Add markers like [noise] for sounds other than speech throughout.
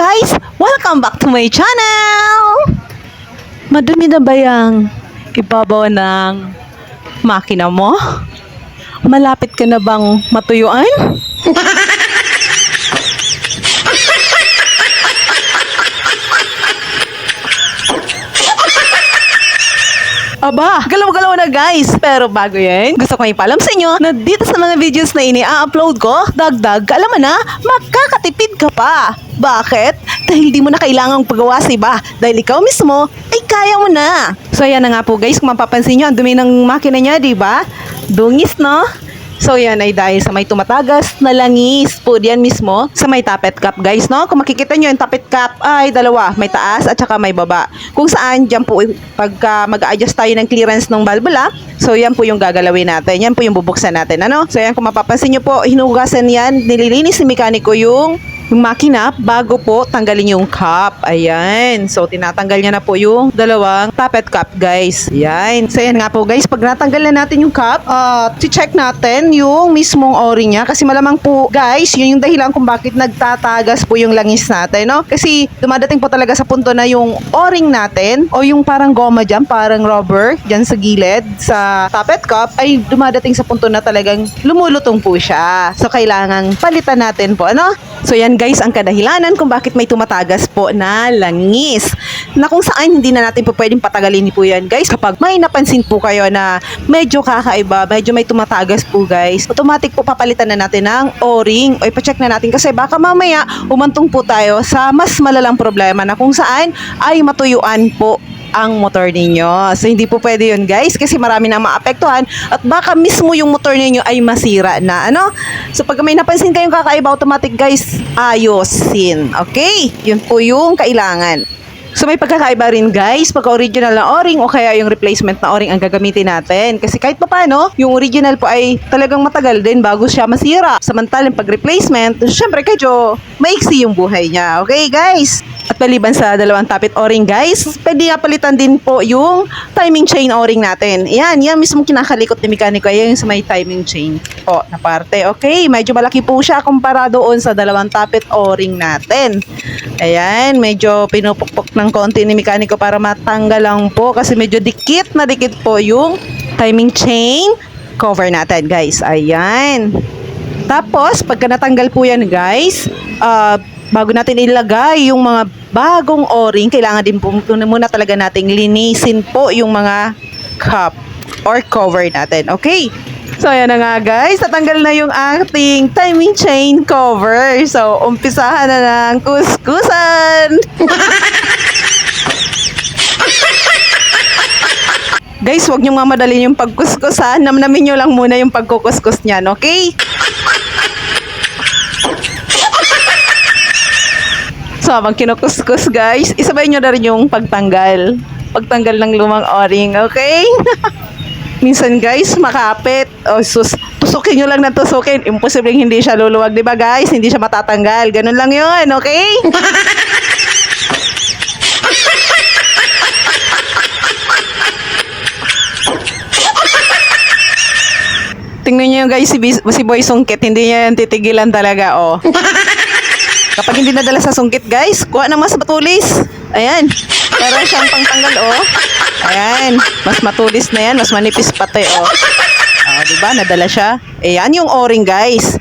guys! Welcome back to my channel! Madumi na ba yung ibabaw ng makina mo? Malapit ka na bang matuyuan? [laughs] Aba, galaw-galaw na guys. Pero bago yan, gusto ko ipalam sa inyo na dito sa mga videos na ini-upload ko, dagdag, alam mo na, makakatipid ka pa. Bakit? Dahil di mo na kailangang pagawa sa iba. Dahil ikaw mismo, ay kaya mo na. So ayan na nga po guys, kung mapapansin nyo, ang dumi ng makina niya, di ba? Dungis, no? So yan ay dahil sa may tumatagas na langis po diyan mismo sa may tappet cap guys no. Kung makikita nyo yung tappet cap ay dalawa, may taas at saka may baba. Kung saan diyan po pagka mag-adjust tayo ng clearance ng valvula, so yan po yung gagalawin natin. Yan po yung bubuksan natin ano. So yan kung mapapansin nyo po, hinugasan yan, nililinis ni mekaniko yung yung makina bago po tanggalin yung cap. Ayan. So, tinatanggal niya na po yung dalawang tappet cap, guys. Ayan. So, ayan nga po, guys. Pag natanggal na natin yung cap, uh, check natin yung mismong ori niya. Kasi malamang po, guys, yun yung dahilan kung bakit nagtatagas po yung langis natin, no? Kasi dumadating po talaga sa punto na yung o-ring natin o yung parang goma dyan, parang rubber dyan sa gilid, sa tappet cap, ay dumadating sa punto na talagang lumulutong po siya. So, kailangan palitan natin po, ano? So yan guys, ang kadahilanan kung bakit may tumatagas po na langis. Na kung saan hindi na natin po pwedeng patagalin po yan guys. Kapag may napansin po kayo na medyo kakaiba, medyo may tumatagas po guys, automatic po papalitan na natin ng o-ring o ipacheck na natin kasi baka mamaya umantong po tayo sa mas malalang problema na kung saan ay matuyuan po ang motor ninyo. So, hindi po pwede yun, guys, kasi marami na maapektuhan at baka mismo yung motor ninyo ay masira na, ano? So, pag may napansin kayong kakaiba, automatic, guys, ayosin. Okay? Yun po yung kailangan. So may pagkakaiba rin guys, pagka original na o-ring o kaya yung replacement na o-ring ang gagamitin natin. Kasi kahit pa paano, yung original po ay talagang matagal din bago siya masira. Samantalang pag replacement, syempre medyo maiksi yung buhay niya. Okay guys? At maliban sa dalawang tapit o-ring guys, pwede nga palitan din po yung timing chain o-ring natin. Yan, yan mismo kinakalikot ni mekaniko, yan yung sa may timing chain po na parte. Okay, medyo malaki po siya kumpara doon sa dalawang tapit o-ring natin. Ayan, medyo pinupukpok ng konti ni mekaniko para matanggal lang po kasi medyo dikit na dikit po yung timing chain cover natin guys. Ayan. Tapos, pagka natanggal po yan guys, ah, bago natin ilagay yung mga bagong o-ring, kailangan din po muna talaga nating linisin po yung mga cup or cover natin. Okay? So, ayan na nga guys. Tatanggal na yung ating timing chain cover. So, umpisahan na ng kuskusan. [laughs] guys, huwag niyong mamadalin yung pagkuskusan. Namnamin niyo lang muna yung pagkukuskus niyan, okay? So, habang kinukuskus guys, isabay nyo na rin yung pagtanggal. Pagtanggal ng lumang o-ring, okay? [laughs] Minsan guys, makapit. O sus, tusukin nyo lang na tusukin. Imposibleng hindi siya luluwag, di ba guys? Hindi siya matatanggal. Ganun lang yun, okay? [laughs] Tingnan nyo guys, si, si Boy Sungkit, hindi niya yan titigilan talaga, oh. [laughs] Kapag hindi nadala sa sungkit, guys, kuha ng mas matulis. Ayan. Para siyang pangtanggal, oh. Ayan. Mas matulis na yan. Mas manipis pati, oh. Oh, di ba? Nadala siya. Ayan yung o-ring, guys.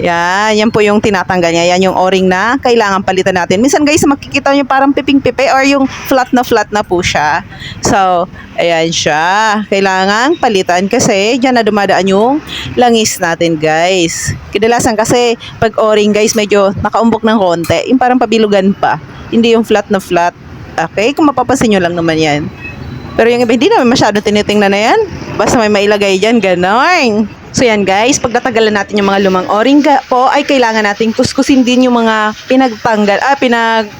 Yan, yan po yung tinatanggal niya. Yan yung o-ring na kailangan palitan natin. Minsan guys, makikita nyo parang piping-pipe or yung flat na flat na po siya. So, ayan siya. Kailangan palitan kasi dyan na dumadaan yung langis natin guys. Kadalasan kasi pag o-ring guys, medyo nakaumbok ng konti. Yung parang pabilugan pa. Hindi yung flat na flat. Okay? Kung mapapansin nyo lang naman yan. Pero yung iba, hindi naman masyado tinitingnan na yan. Basta may mailagay dyan, ganon. So yan guys, pag natanggalan natin yung mga lumang o-ring ga- po, ay kailangan natin kuskusin din yung mga pinagtanggal, ah, pinag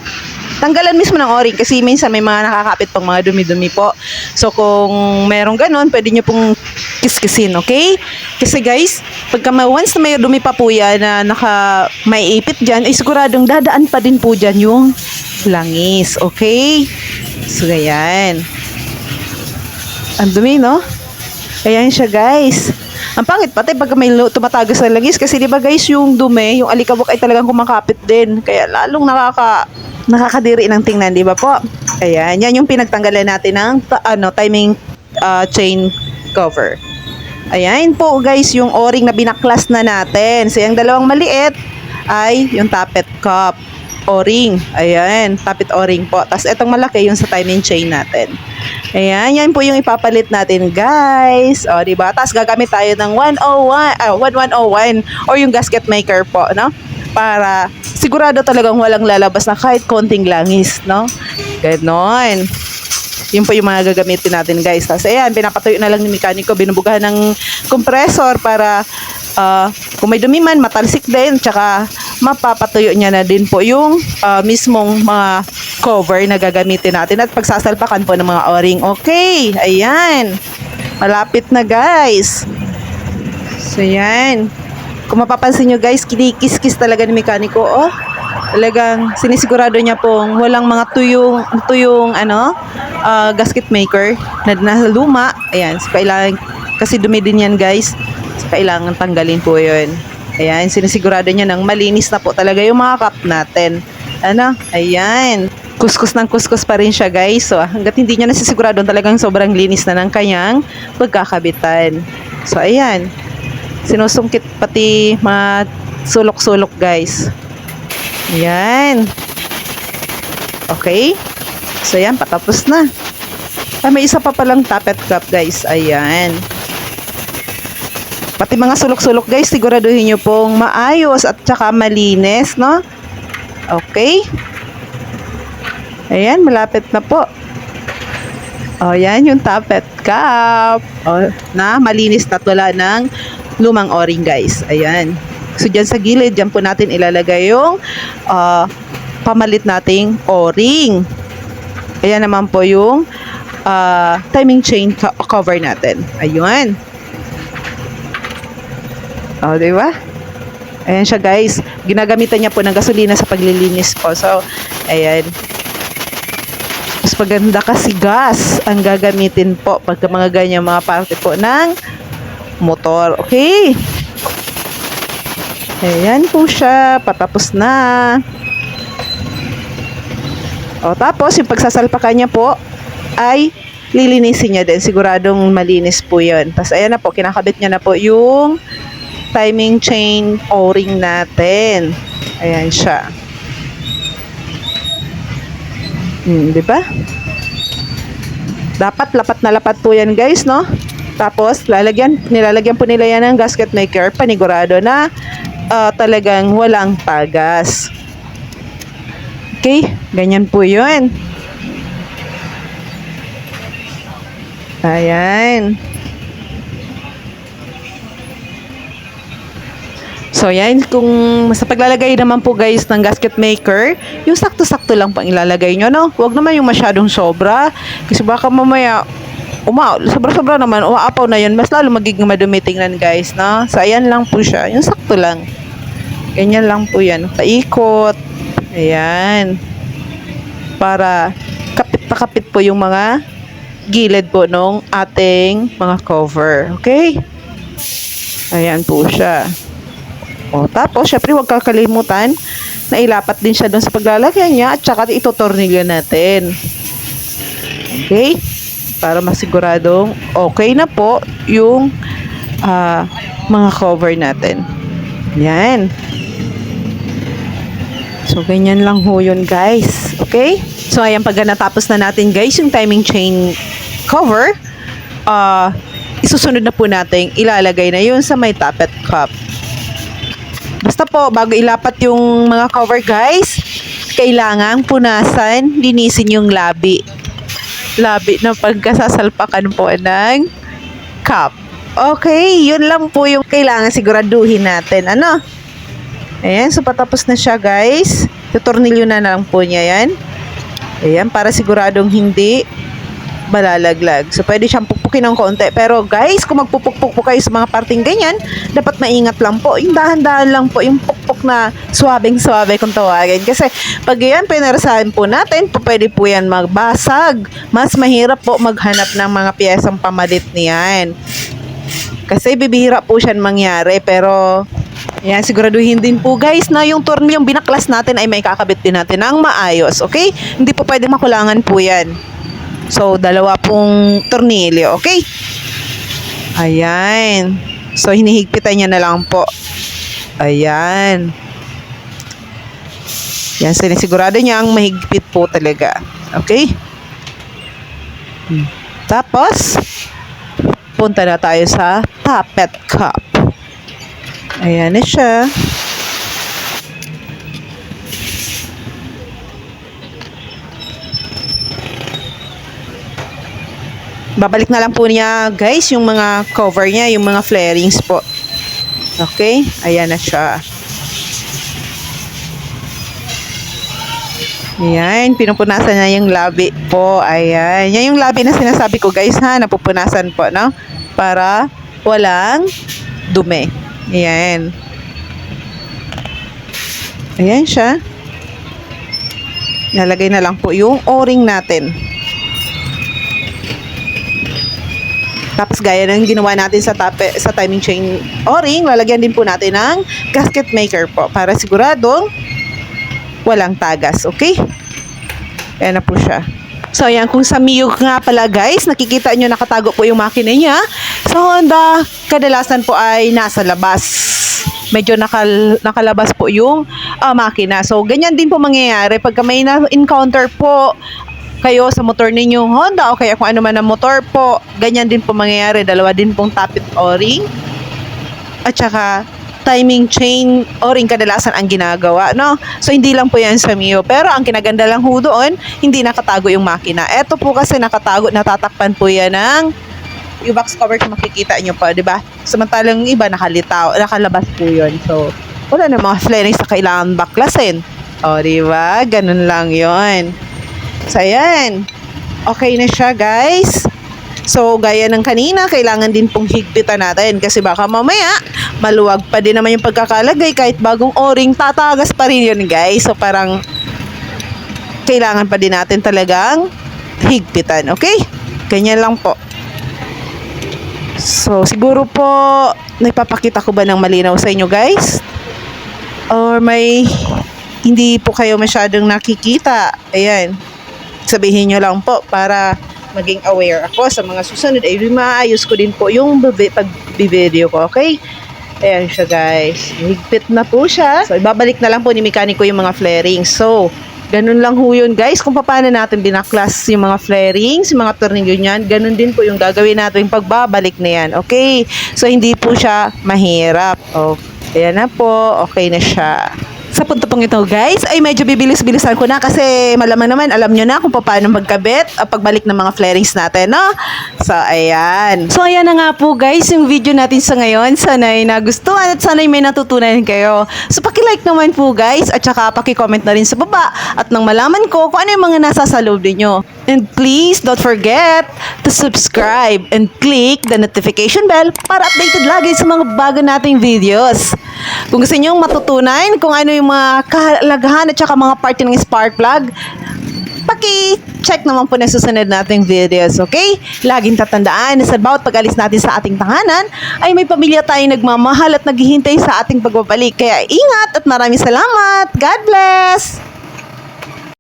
tanggalan mismo ng o-ring kasi minsan may mga nakakapit pang mga dumi-dumi po. So kung merong ganon, pwede nyo pong kiskisin, okay? Kasi guys, pagka may, once na may dumi pa po yan na naka may ipit dyan, ay siguradong dadaan pa din po dyan yung langis, okay? So ganyan. Ang dumi, no? Ayan siya, guys. Ang Ang pangit pati pag may lo- tumatago sa langis kasi 'di ba guys, yung dumi, yung alikabok ay talagang kumakapit din. Kaya lalong nakaka nakakadiri ng tingnan, 'di ba po? Ayan, yan yung pinagtanggalan natin ng ano, timing ah, chain cover. Ayan po guys, yung o-ring na binaklas na natin. So yung dalawang maliit ay yung tappet cup o-ring. Ayan, tappet o-ring po. Tapos itong malaki yung sa timing chain natin. Ayan, yan po yung ipapalit natin guys. O, di ba? Tapos gagamit tayo ng 101, ah, 1101 or yung gasket maker po, no? Para sigurado talagang walang lalabas na kahit konting langis, no? Ganon. Yun po yung mga gagamitin natin guys. Tapos ayan, pinapatuyo na lang ni mekaniko, binubugahan ng compressor para ah, kung may dumi man, matalsik din. Tsaka mapapatuyo niya na din po yung ah, mismong mga cover na gagamitin natin at pagsasalpakan po ng mga o-ring. Okay, ayan. Malapit na guys. So yan. Kung mapapansin nyo guys, kinikis-kis talaga ni mekaniko. Oh, talagang sinisigurado niya pong walang mga tuyong, tuyong ano, ah, gasket maker na nasa luma. Ayan, so kailangan, kasi dumi din yan guys. So kailangan tanggalin po yun. Ayan, sinisigurado niya ng malinis na po talaga yung mga cup natin. Ano? Ayan. Kuskus ng kuskus pa rin siya guys. So hanggat hindi niya nasisigurado talagang sobrang linis na ng kanyang pagkakabitan. So ayan. Sinusungkit pati mga sulok-sulok guys. Ayan. Okay. So yan, patapos na. Ah, may isa pa palang tappet cup guys. Ayan. Pati mga sulok-sulok guys, siguraduhin nyo pong maayos at saka malinis, no? Okay. Ayan, malapit na po. O, yan yung tappet cup. O, na, malinis na wala ng lumang o-ring guys. Ayan. So, dyan sa gilid, dyan po natin ilalagay yung ah, pamalit nating o-ring. Ayan naman po yung ah, timing chain co- cover natin. Ayun. O, di ba? Ayan siya guys. Ginagamitan niya po ng gasolina sa paglilinis po. So, ayan. Mas maganda kasi gas ang gagamitin po pagka mga ganyan mga parte po ng motor. Okay? Ayan po siya. Patapos na. O tapos, yung pagsasalpakan niya po ay lilinisin niya din. Siguradong malinis po yun. Tapos ayan na po, kinakabit niya na po yung timing chain o-ring natin. Ayan siya. Hmm, di ba? Dapat lapat na lapat po yan guys, no? Tapos, lalagyan, nilalagyan po nila yan ng gasket maker, panigurado na ah, talagang walang tagas. Okay? Ganyan po yun. Ayan. So, yan. Kung sa paglalagay naman po guys ng gasket maker, yung sakto-sakto lang pang ilalagay nyo, no? Huwag naman yung masyadong sobra. Kasi baka mamaya, uma, sobra-sobra naman, umaapaw na yun. Mas lalo magiging madumi tingnan guys, no? So, ayan lang po siya. Yung sakto lang. Ganyan lang po yan. Paikot. Ayan. Para kapit na kapit po yung mga gilid po nung ating mga cover. Okay? Ayan po siya. O, tapos, syempre, huwag kakalimutan na ilapat din siya doon sa paglalagyan niya at saka itutornilyo natin. Okay? Para masiguradong okay na po yung ah, mga cover natin. Yan. So, ganyan lang ho yun, guys. Okay? So, ayan, pag natapos na natin, guys, yung timing chain cover, ah, isusunod na po natin, ilalagay na yun sa may tappet cup. Basta po, bago ilapat yung mga cover, guys, kailangan punasan, linisin yung labi. Labi na pagkasasalpakan po ng cup. Okay, yun lang po yung kailangan siguraduhin natin. Ano? Ayan, so patapos na siya, guys. Tutornilyo na lang po niya yan. Ayan, para siguradong hindi malalaglag. So, pwede siyang pupukpukin ng konti. Pero, guys, kung magpupukpuk po kayo sa mga parting ganyan, dapat maingat lang po. Yung dahan-dahan lang po, yung pukpuk na swabing-swabe kung tawagin. Kasi, pag yan, pinarasahan po natin, pwede po yan magbasag. Mas mahirap po maghanap ng mga piyesang pamalit niyan. Kasi bibihira po siya mangyari pero yan, siguraduhin din po guys na yung tornilyong binaklas natin ay may kakabit din natin ng maayos, okay? Hindi po pwedeng makulangan po yan. So, dalawa pong tornilyo, okay? Ayan. So, hinihigpitan niya na lang po. Ayan. Yan, sinisigurado niya ang mahigpit po talaga. Okay? Hmm. Tapos, punta na tayo sa Tappet Cup. Ayan na siya. Babalik na lang po niya, guys, yung mga cover niya, yung mga flarings po. Okay? Ayan na siya. Ayan, pinupunasan niya yung labi po. Ayan. Yan yung labi na sinasabi ko, guys, ha? Napupunasan po, no? Para walang dumi. Ayan. Ayan siya. Nalagay na lang po yung o-ring natin. Tapos gaya ng ginawa natin sa tape, sa timing chain o-ring, lalagyan din po natin ng gasket maker po para siguradong walang tagas, okay? Ayan na po siya. So, ayan, kung sa Miyug nga pala guys, nakikita nyo nakatago po yung makina niya. Sa Honda, kadalasan po ay nasa labas. Medyo nakal, nakalabas po yung ah, makina. So, ganyan din po mangyayari. Pagka may na-encounter po kayo sa motor ninyong Honda o kaya kung ano man ang motor po, ganyan din po mangyayari. Dalawa din pong tapit o-ring at saka timing chain o-ring kadalasan ang ginagawa, no? So, hindi lang po yan sa Mio. Pero ang kinaganda lang ho doon, hindi nakatago yung makina. Eto po kasi nakatago, natatakpan po yan ng yung box cover kung makikita nyo pa, di ba? Samantalang iba nakalitaw, nakalabas po yun. So, wala na mga flarings na kailangan baklasin. O, di ba? Ganun lang yon So, ayan. Okay na siya, guys. So, gaya ng kanina, kailangan din pong higpitan natin kasi baka mamaya, maluwag pa din naman yung pagkakalagay kahit bagong o-ring, tatagas pa rin yun, guys. So, parang kailangan pa din natin talagang higpitan, okay? Ganyan lang po. So, siguro po, naipapakita ko ba ng malinaw sa inyo, guys? Or may hindi po kayo masyadong nakikita. Ayan. Sabihin nyo lang po para maging aware ako sa mga susunod. Ay, maayos ko din po yung pag-video ko, okay? Ayan siya, guys. Higpit na po siya. So, ibabalik na lang po ni mekaniko yung mga flarings. So, ganun lang ho yun, guys. Kung paano natin binaklas yung mga flarings, yung mga tornilyo niyan, ganun din po yung gagawin natin yung pagbabalik na yan, okay? So, hindi po siya mahirap. Oh, ayan na po. Okay na siya. Sa punto pong ito guys, ay medyo bibilis-bilisan ko na kasi malamang naman alam nyo na kung paano magkabit at pagbalik ng mga flarings natin, no? So, ayan. So, ayan na nga po guys yung video natin sa ngayon. Sana'y nagustuhan at sana'y may natutunan kayo. So, paki-like naman po guys at saka paki-comment na rin sa baba at nang malaman ko kung ano yung mga nasa sa loob ninyo. And please don't forget to subscribe and click the notification bell para updated lagi sa mga bago nating videos. Kung gusto niyo matutunan kung ano yung mga kahalagahan at saka mga party ng spark plug, paki-check naman po na susunod nating videos, okay? Laging tatandaan na sa bawat pag-alis natin sa ating tahanan ay may pamilya tayong nagmamahal at naghihintay sa ating pagbabalik. Kaya ingat at maraming salamat. God bless!